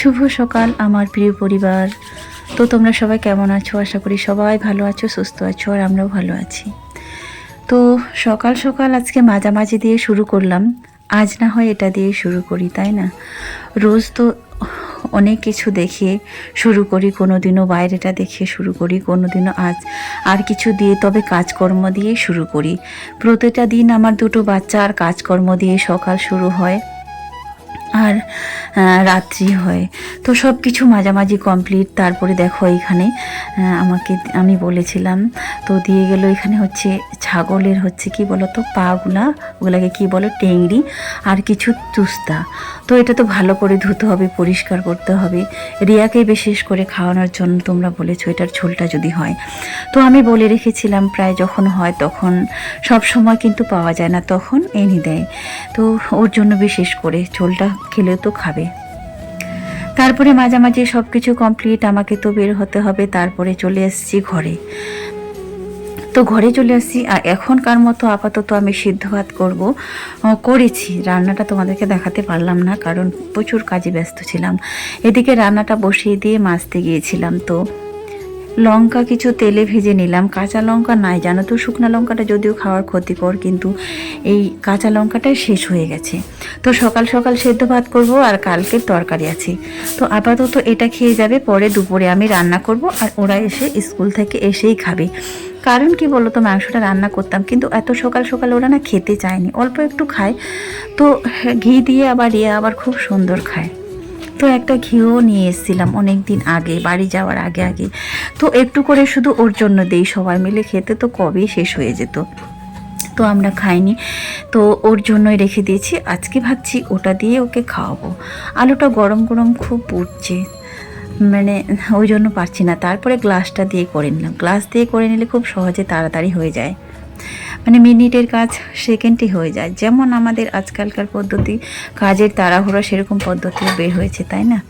শুভ সকাল, আমার প্রিয় পরিবার। তো তোমরা সবাই কেমন আছো? আশা করি সবাই ভালো আছো, সুস্থ আছো, আর আমরাও ভালো আছি। তো সকাল সকাল আজকে মাঝামাঝি দিয়ে শুরু করলাম। আজ না হয় এটা দিয়ে শুরু করি, তাই না? রোজ তো অনেক কিছু দেখে শুরু করি কোনো দিনও বাইরেটা দেখে শুরু করি কোনো দিনও আজ আর কিছু দিয়ে তবে কাজকর্ম দিয়ে শুরু করি। প্রতিটা দিন আমার দুটো বাচ্চা আর কাজকর্ম দিয়ে সকাল শুরু হয়। আর রাত্রি হয়। তো সব কিছু মাঝামাঝি কমপ্লিট তারপরে দেখো এখানে আমাকে আমি বলেছিলাম, তো দিয়ে গেল এখানে হচ্ছে ছাগলের হচ্ছে কি বলো তো পাগুলা, ওগুলাকে কি বলো টেংরি আর কিছু তুস্তা। তো এটা তো ভালো করে ধুতে হবে, পরিষ্কার করতে হবে। রিয়াকে বিশেষ করে খাওয়ানোর জন্য তোমরা বলেছ এটার ঝোলটা যদি হয়। তো আমি বলে রেখেছিলাম প্রায় যখন হয় তখন, সব সময় কিন্তু পাওয়া যায় না, তখন এনে দেয়। তো ওর জন্য বিশেষ করে ঝোলটা খেলেও তো খাবে। তারপরে মাঝামাঝি সব কিছু কমপ্লিট আমাকে তো বের হতে হবে, তারপরে চলে এসেছি ঘরে। তো ঘরে চলে আসছি আর এখনকার মতো আপাতত আমি সিদ্ধ ভাত করব। করেছি। রান্নাটা তোমাদেরকে দেখাতে পারলাম না, কারণ প্রচুর কাজে ব্যস্ত ছিলাম। এদিকে রান্নাটা বসিয়ে দিয়ে মাছতে গিয়েছিলাম তো। লঙ্কা কিছু তেলে ভেজে নিলাম। কাঁচা লঙ্কা নাই, জানো তো শুকনো লঙ্কাটা যদিও খাওয়ার ক্ষতিকর, কিন্তু এই কাঁচা লঙ্কাটাই শেষ হয়ে গেছে। তো সকাল সকাল সেদ্ধ ভাত করব, আর কালকের তরকারি আছে। তো আপাতত এটা খেয়ে যাবে, পরে দুপুরে আমি রান্না করব, আর ওরা এসে স্কুল থেকে এসেই খাবে। কারণ কি বলো তো মাংসটা রান্না করতাম, কিন্তু এত সকাল সকাল ওরা না খেতে চায়নি। অল্প একটু খায়। তো ঘি দিয়ে আবার ইয়ে আবার খুব সুন্দর খায়। তো একটা ঘিও নিয়ে এসেছিলাম অনেক দিন আগে, বাড়ি যাওয়ার আগে আগে। তো একটু করে শুধু ওর জন্য দেই সবাই মিলে, খেতে তো কবেই শেষ হয়ে যেত। তো আমরা খাইনি। তো ওর জন্যই রেখে দিয়েছি। আজকে ভাবছি ওটা দিয়ে ওকে খাওয়াবো। আলুটা গরম গরম খুব পুড়ছে। মানে ওই জন্য পারছি না। তারপরে গ্লাসটা দিয়ে করে নিলাম। গ্লাস দিয়ে করে নিলে খুব সহজে তাড়াতাড়ি হয়ে যায়। মানে মিনিটের কাজ সেকেন্ডে হয়ে যায়। যেমন আমাদের আজকালকার পদ্ধতি, কাজের তাড়াহুড়া সেরকম পদ্ধতিও বের হয়েছে, তাই না?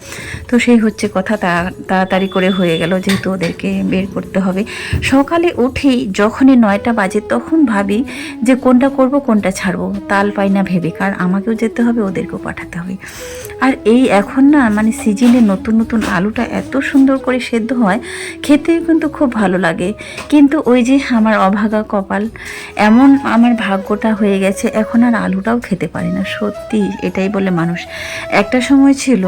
তো সেই হচ্ছে কথা। তাড়াতাড়ি করে হয়ে গেল যেহেতু ওদেরকে বের করতে হবে। সকালে উঠেই যখনই নয়টা বাজে তখন ভাবি যে কোনটা করব, কোনটা ছাড়বো। তাল পাই না ভেবে, কারণ আমাকেও যেতে হবে, ওদেরকেও পাঠাতে হবে। আর এই এখন না মানে সিজনে নতুন নতুন আলুটা এত সুন্দর করে সেদ্ধ হয় খেতে কিন্তু খুব ভালো লাগে। কিন্তু ওই যে আমার অভাগা কপাল, এমন আমার ভাগ্যটা হয়ে গেছে, এখন আর আলুটাও খেতে পারি না, সত্যি এটাই বলে মানুষ। একটা সময় ছিল,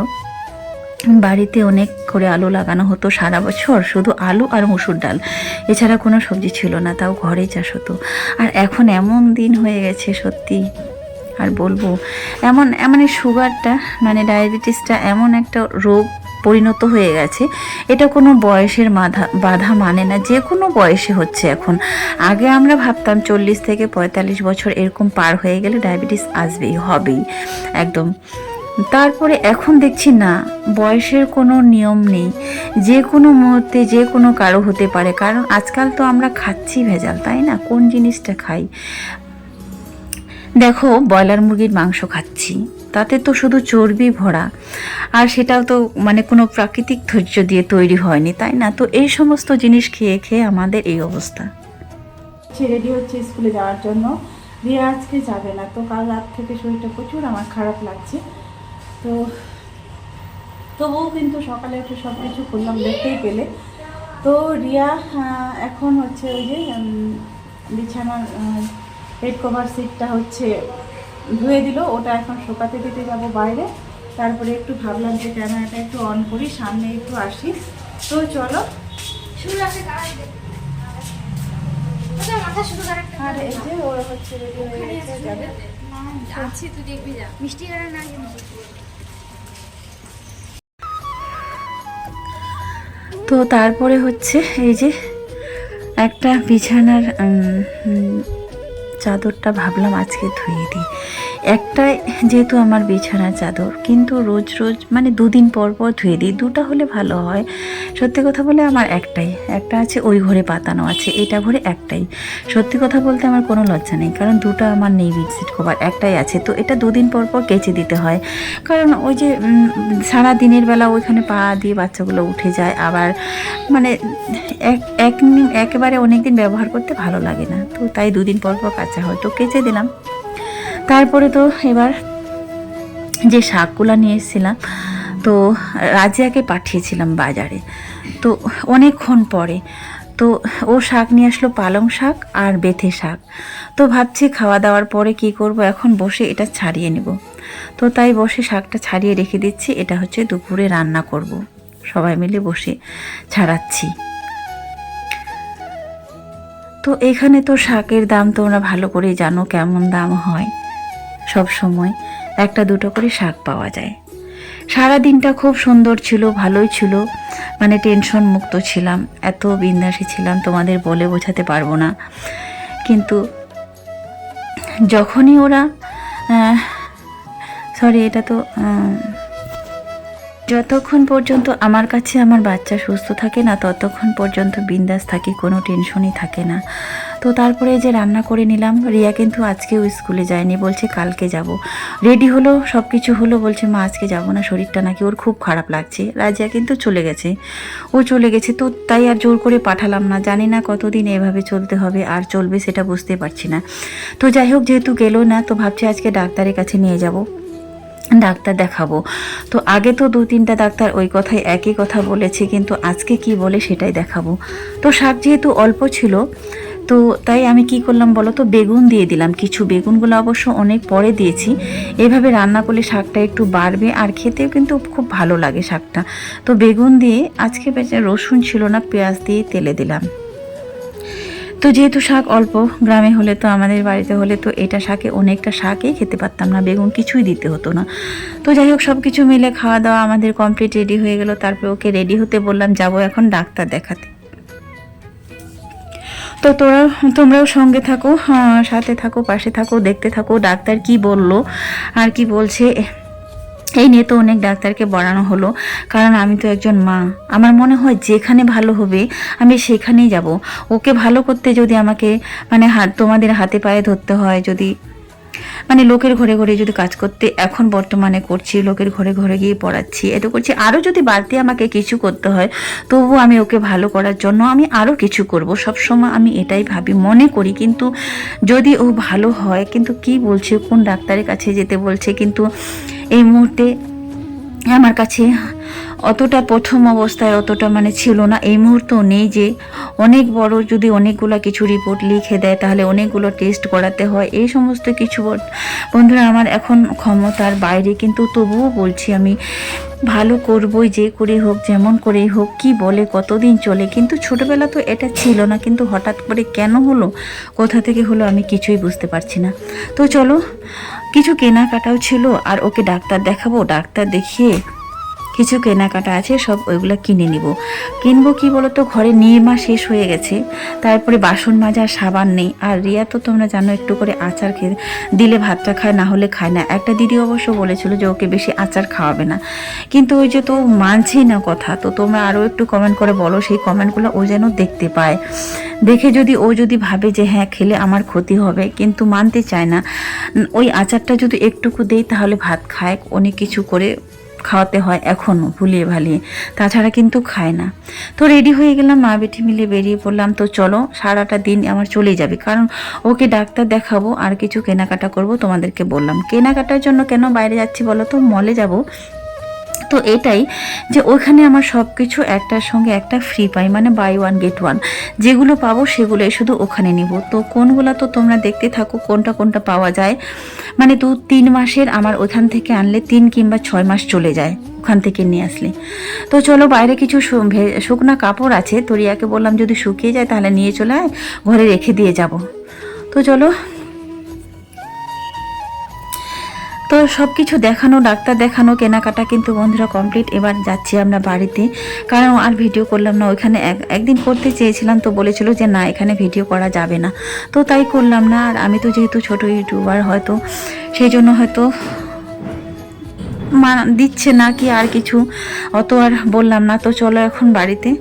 বাড়িতে অনেক করে আলু লাগানো হতো সারা বছর, শুধু আলু আর মুসুর ডাল, এছাড়া কোনো সবজি ছিল না, তাও ঘরেই চাষ হতো। আর এখন এমন দিন হয়ে গেছে, সত্যি। আর বলব, এমন মানে সুগারটা মানে ডায়াবেটিসটা এমন একটা রোগ পরিণত হয়ে গেছে, এটা কোনো বয়সের বাধা বাধা মানে না, যে কোনো বয়সে হচ্ছে এখন। আগে আমরা ভাবতাম চল্লিশ থেকে পঁয়তাল্লিশ বছর এরকম পার হয়ে গেলে ডায়াবেটিস আসবেই, হবেই, একদম। তারপরে এখন দেখছি না, বয়সের কোনো নিয়ম নেই, যে কোনো মুহূর্তে যে কোনো কারও হতে পারে, কারণ আজকাল তো আমরা খাচ্ছি ভেজাল, তাই না? কোন জিনিসটা খাই? দেখো, ব্রয়লার মুরগির মাংস খাচ্ছি। তাতে তো শুধু চর্বি ভরা। আর সেটাও তো মানে কোনো প্রাকৃতিক ধৈর্য দিয়ে তৈরি হয়নি, তাই না? তো এই সমস্ত জিনিস খেয়ে খেয়ে আমাদের এই অবস্থা। রেডি হচ্ছে স্কুলে যাওয়ার জন্য। রিয়া আজকে যাবে না, তো কাল রাত থেকে শরীরটা প্রচুর আমার খারাপ লাগছে। তো তবুও কিন্তু সকালে উঠে সব কিছু করলাম, দেখতেই পেলে। তো রিয়া এখন হচ্ছে ওই যে বিছানার বেড কভার সিটটা হচ্ছে ধুয়ে দিল ওটা এখন শোকাতে দিতে যাব বাইরে। তারপরে একটু ভাবলাম যে ক্যামেরাটা একটু অন করি সামনে একটু আসি। তো চলো। মাথা শুধু কারেক্ট আর এই যে ওরা হচ্ছে রেডি হয়ে যাবে। আছি তুই দেখবি যা। মিষ্টি না তো তারপরে হচ্ছে এই যে একটা বিছানার চাদরটা ভাবলাম আজকে ধুয়ে দিই। একটাই যেহেতু আমার বিছানার চাদর, কিন্তু রোজ রোজ মানে দুদিন পর পর ধুয়ে দিই। দুটা হলে ভালো হয়। সত্যি কথা বলে আমার একটাই। একটা আছে ওই ঘরে পাতানো আছে, এটা ঘরে একটাই। সত্যি কথা বলতে আমার কোনো লজ্জা নেই, কারণ দুটো আমার নেই বেডশিট কভার, একটাই আছে। তো এটা দুদিন পর পর কেচে দিতে হয়। কারণ ওই যে সারা দিনের বেলা ওইখানে পা দিয়ে বাচ্চাগুলো উঠে যায়, আবার মানে এক এক একেবারে অনেক দিন ব্যবহার করতে ভালো লাগে না। তো তাই দুদিন পর পর কাচা হয় তো কেচে দিলাম। তারপরে তো এবার যে শাকগুলো নিয়ে এসেছিলাম, তো রাজিয়াকে পাঠিয়েছিলাম বাজারে। তো অনেকক্ষণ পরে, তো ও শাক নিয়ে আসলো পালং শাক আর বেথে শাক। তো ভাবছি খাওয়া দাওয়ার পরে কি করব, এখন বসে এটা ছাড়িয়ে নেব। তো তাই বসে শাকটা ছাড়িয়ে রেখে দিচ্ছি, এটা হচ্ছে দুপুরে রান্না করব। সবাই মিলে বসে ছাড়াচ্ছি। তো এখানে তো শাকের দাম তোমরা ভালো করে জানো কেমন দাম হয়। সব সময় একটা দুটো করে শাক পাওয়া যায়। সারা দিনটা খুব সুন্দর ছিল, ভালোই ছিল। মানে টেনশন মুক্ত ছিলাম, এত বিন্দাসী ছিলাম, তোমাদের বলে বোঝাতে পারব না। কিন্তু যখনই ওরা সরি এটা তো যতক্ষণ পর্যন্ত আমার কাছে আমার বাচ্চা সুস্থ থাকে না, ততক্ষণ পর্যন্ত বিন্দাস থাকি, কোনো টেনশনই থাকে না। তো তারপরে যে রান্না করে নিলাম, রিয়া কিন্তু আজকেও স্কুলে যায়নি, বলছে কালকে যাব। রেডি হলো সব কিছু হলো, বলছে মা আজকে যাব না, শরীরটা নাকি ওর খুব খারাপ লাগছে। রাজিয়া কিন্তু চলে গেছে। ও চলে গেছে, তো তাই আর জোর করে পাঠালাম না। জানি না কতদিন এভাবে চলতে হবে, আর চলবে সেটা বুঝতে পারছি না। তো যাই হোক, যেহেতু গেলো না, তো ভাবছি আজকে ডাক্তারের কাছে নিয়ে যাব। ডাক্তার দেখাবো। তো আগে তো দু তিনটা ডাক্তার ওই কথাই একই কথা বলেছে, কিন্তু আজকে কি বলে সেটাই দেখাবো। তো শাক যেহেতু অল্প ছিল, তো তাই আমি কি করলাম বলো তো, বেগুন দিয়ে দিলাম। কিছু বেগুনগুলো অবশ্য অনেক পরে দিয়েছি। এভাবে রান্না করলে শাকটা একটু বাড়বে, আর খেতেও কিন্তু খুব ভালো লাগে শাকটা। তো বেগুন দিয়ে আজকে রসুন ছিল না, পেঁয়াজ দিয়ে তেলে দিলাম। তো যেহেতু শাক অল্প, গ্রামে হলে তো আমাদের বাড়িতে হলে তো এটা শাকে অনেকটা শাকই খেতে পারতাম না, বেগুন কিছুই দিতে হতো না। তো যাই হোক সব কিছু মিলে খাওয়া দাওয়া আমাদের কমপ্লিট রেডি হয়ে গেল, তারপর ওকে রেডি হতে বললাম, যাব এখন ডাক্তার দেখাতে। তো তোরা, তোমরাও সঙ্গে থাকো সাথে থাকো, পাশে থাকো, দেখতে থাকো, ডাক্তার কি বলল, আর কি বলছে এই নিয়ে তো অনেক ডাক্তারকে বাড়ানো হলো, কারণ আমি তো একজন মা। আমার মনে হয় যেখানে ভালো হবে, আমি সেখানেই যাব। ওকে ভালো করতে যদি আমাকে মানে হাত তোমাদের হাতে পায়ে ধরতে হয়, যদি মানে লোকের ঘরে ঘরে যদি কাজ করতে এখন বর্তমানে করছি, লোকের ঘরে ঘরে গিয়ে পড়াচ্ছি, এত করছি আরও যদি বাড়তি আমাকে কিছু করতে হয়, তবুও আমি ওকে ভালো করার জন্য আমি আরও কিছু করব। সব সময় আমি এটাই ভাবি, মনে করি, কিন্তু যদি ও ভালো হয়, কিন্তু কি বলছে, কোন ডাক্তারের কাছে যেতে বলছে, কিন্তু এই মুহূর্তে আমার কাছে অতটা প্রথম অবস্থায় অতটা মানে ছিল না। এই মুহূর্তেও নেই যে অনেক বড় যদি অনেকগুলো কিছু রিপোর্ট লিখে দেয়, তাহলে অনেকগুলো টেস্ট করাতে হয়। এই সমস্ত কিছু বন্ধুরা, আমার এখন ক্ষমতার বাইরে। কিন্তু তবুও বলছি আমি, ভালো করবই, যে করে হোক, যেমন করেই হোক, কি বলে, কতদিন চলে? কিন্তু ছোটবেলা তো এটা ছিল না। কিন্তু হঠাৎ করে কেন হলো, কোথা থেকে হলো, আমি কিছুই বুঝতে পারছি না। তো চলো, কিছু কেনাকাটাও ছিল, আর ওকে ডাক্তার দেখাবো। ডাক্তার দেখিয়ে কিছু কেনাকাটা আছে, সব ওইগুলো কিনে নিব। কিনবো কি বলতো? ঘরে নির্মা শেষ হয়ে গেছে। তারপরে বাসন মাজার, সাবান নেই। আর রিয়া তো তোমরা জানো, একটু করে আচার খেয়ে দিলে ভাতটা খায়, না হলে খায় না। একটা দিদি অবশ্য বলেছিল যে, ওকে বেশি আচার খাওয়াবে না। কিন্তু ওই যে তো মানছেই না কথা, তো তোমরা আরও একটু কমেন্ট করে বলো, সেই কমেন্টগুলো ও যেন দেখতে পায়। দেখে যদি ও যদি ভাবে যে হ্যাঁ খেলে আমার ক্ষতি হবে, কিন্তু মানতে চায় না। ওই আচারটা যদি একটুকু দেই, তাহলে ভাত খায়, অনেক কিছু করে খাওয়াতে হয় এখনও ভুলিয়ে ভালিয়ে। তাছাড়া কিন্তু খায় না। তো রেডি হয়ে গেলাম, মা বেটি মিলে বেরিয়ে পড়লাম। তো চলো, সারাটা দিন আমার চলে যাবে। কারণ ওকে ডাক্তার দেখাবো, আর কিছু কেনাকাটা করব তোমাদেরকে বললাম। কেনাকাটার জন্য কেন বাইরে যাচ্ছি বলো তো? মলে যাব। তো এটাই যে ওখানে আমার সব কিছু একটার সঙ্গে একটা ফ্রি পাই মানে বাই ওয়ান গেট ওয়ান যেগুলো পাবো সেগুলোই শুধু ওখানে নিব। তো কোনগুলো তো তোমরা দেখতে থাকো, কোনটা কোনটা পাওয়া যায়। মানে দু, তিন মাসের আমার ওখান থেকে আনলে তিন কিংবা ছয় মাস চলে যায় ওখান থেকে নিয়ে আসলে। তো চলো বাইরে কিছু শুকনা কাপড় আছে। তো রিয়াকে বললাম যদি শুকিয়ে যায় তাহলে নিয়ে চলে আয়, ঘরে রেখে দিয়ে যাব। তো চলো তো সব কিছু দেখানো, ডাক্তার দেখানো, কেনাকাটা কিন্তু বন্ধুরা কমপ্লিট এবার যাচ্ছি আমরা বাড়িতে। কারণ আর ভিডিও করলাম না, ওইখানে এক- একদিন করতে চেয়েছিলাম তো বলেছিল যে না, এখানে ভিডিও করা যাবে না। তো তাই করলাম না, আর আমি তো যেহেতু ছোট ইউটিউবার হয়তো, সেই জন্য হয়তো মা দিচ্ছে না কি আর কিছু। অত আর বললাম না, তো চলো এখন বাড়িতে।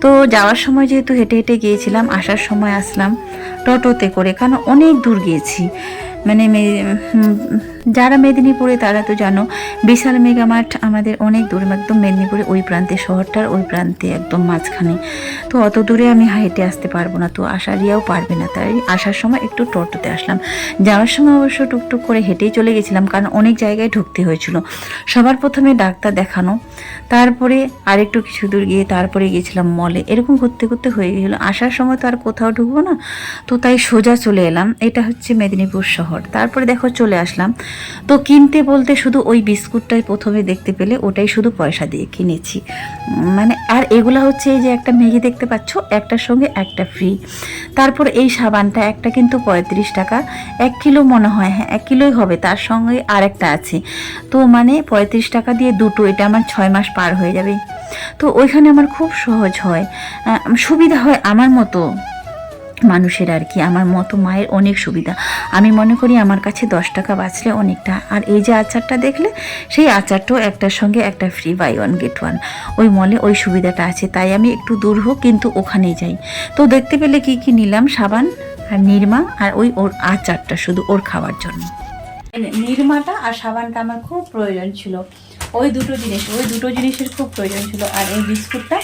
তো যাওয়ার সময় যেহেতু হেঁটে হেঁটে গিয়েছিলাম, আসার সময় আসলাম টোটোতে করে, কারণ অনেক দূর গিয়েছি। মানে যারা মেদিনীপুরে, তারা তো জানো বিশাল মেগা মার্ট আমাদের অনেক দূরে, একদম মেদিনীপুরে ওই প্রান্তে, শহরটার ওই প্রান্তে, একদম মাঝখানে। তো অত দূরে আমি হেঁটে আসতে পারব না, তো আশা রিয়াও পারবে না। তাই আসার সময় একটু টোটোতে আসলাম। যাওয়ার সময় অবশ্য টুকটুক করে হেঁটেই চলে গেছিলাম, কারণ অনেক জায়গায় ঢুকতে হয়েছিল। সবার প্রথমে ডাক্তার দেখানো, তারপরে আরেকটু কিছু দূর গিয়ে তারপরে গিয়েছিলাম মলে। এরকম ঘুরতে ঘুরতে হয়ে গেছিল। আসার সময় তো আর কোথাও ঢুকবো না, তো তাই সোজা চলে এলাম। এটা হচ্ছে মেদিনীপুর শহর। তারপরে দেখো চলে আসলাম। তো কিনতে বলতে শুধু ওই বিস্কুটটাই প্রথমে দেখতে পেলে, ওটাই শুধু পয়সা দিয়ে কিনেছি। মানে আর এগুলা হচ্ছে এই যে একটা ম্যাগি দেখতে পাচ্ছ, একটার সঙ্গে একটা ফ্রি তারপর এই সাবানটা, একটা কিন্তু পঁয়ত্রিশ টাকা। এক কিলো মনে হয় হ্যাঁ এক কিলোই হবে, তার সঙ্গে আর একটা আছে। তো মানে পঁয়ত্রিশ টাকা দিয়ে দুটো, এটা আমার ছয় মাস পার হয়ে যাবে। তো ওইখানে আমার খুব সহজ হয়। সুবিধা হয় আমার মতো। মানুষের আর কি, আমার মতো মায়ের অনেক সুবিধা। আমি মনে করি আমার কাছে দশ টাকা বাঁচলে অনেকটা। আর এই যে আচারটা দেখলে, সেই আচারটাও একটার সঙ্গে একটা free buy one get one ওই মলে ওই সুবিধাটা আছে, তাই আমি একটু দূর হোক কিন্তু ওখানেই যাই। তো দেখতে পেলে কি কি নিলাম? সাবান আর নির্মা আর ওই ওর আচারটা শুধু ওর খাওয়ার জন্য। নির্মাটা আর সাবানটা আমার খুব প্রয়োজন ছিল। ওই দুটো জিনিস, ওই দুটো জিনিসের খুব প্রয়োজন ছিল। আর এই বিস্কুটটা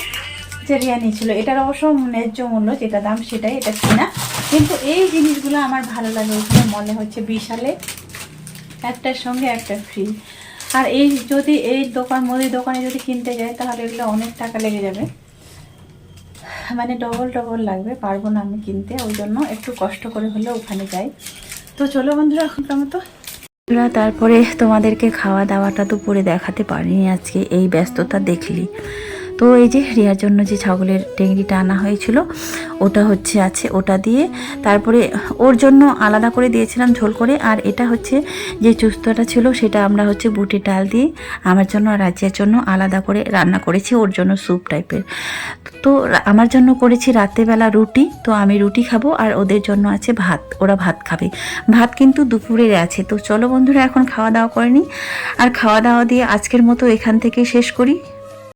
যে রিয়া নিয়েছিল এটার অবশ্য ন্যায্য মূল্য, যেটা দাম সেটাই, এটা কিনা। কিন্তু এই জিনিসগুলো আমার ভালো লাগে, ওখানে মনে হচ্ছে বিশালে একটার সঙ্গে একটা ফ্রি আর এই যদি এই দোকান মুদি দোকানে যদি কিনতে যাই, তাহলে এগুলো অনেক টাকা লেগে যাবে। মানে ডবল ডবল লাগবে, পারব না আমি কিনতে, ওই জন্য একটু কষ্ট করে হলে ওখানে যাই। তো চলো বন্ধুরা এখনকার মতো তারপরে তোমাদেরকে খাওয়া দাওয়াটা তো পরে দেখাতে পারিনি, আজকে এই ব্যস্ততা দেখলি। তো এই যে রিয়ার জন্য যে ছাগলের টেংরিটা আনা হয়েছিল, ওটা হচ্ছে আছে, ওটা দিয়ে তারপরে ওর জন্য আলাদা করে দিয়েছিলাম ঝোল করে, আর এটা হচ্ছে যে চুস্তটা ছিল সেটা আমরা হচ্ছে বুটের ডাল দিয়ে আমার জন্য আর রাজিয়ার জন্য আলাদা করে রান্না করেছি, ওর জন্য স্যুপ টাইপের। তো আমার জন্য করেছি রাত্রেবেলা রুটি, তো আমি রুটি খাব আর ওদের জন্য আছে ভাত, ওরা ভাত খাবে। ভাত কিন্তু দুপুরের আছে, তো চলো বন্ধুরা এখন খাওয়া দাওয়া করে নিই। আর খাওয়া দাওয়া দিয়ে আজকের মতো এখান থেকে শেষ করি।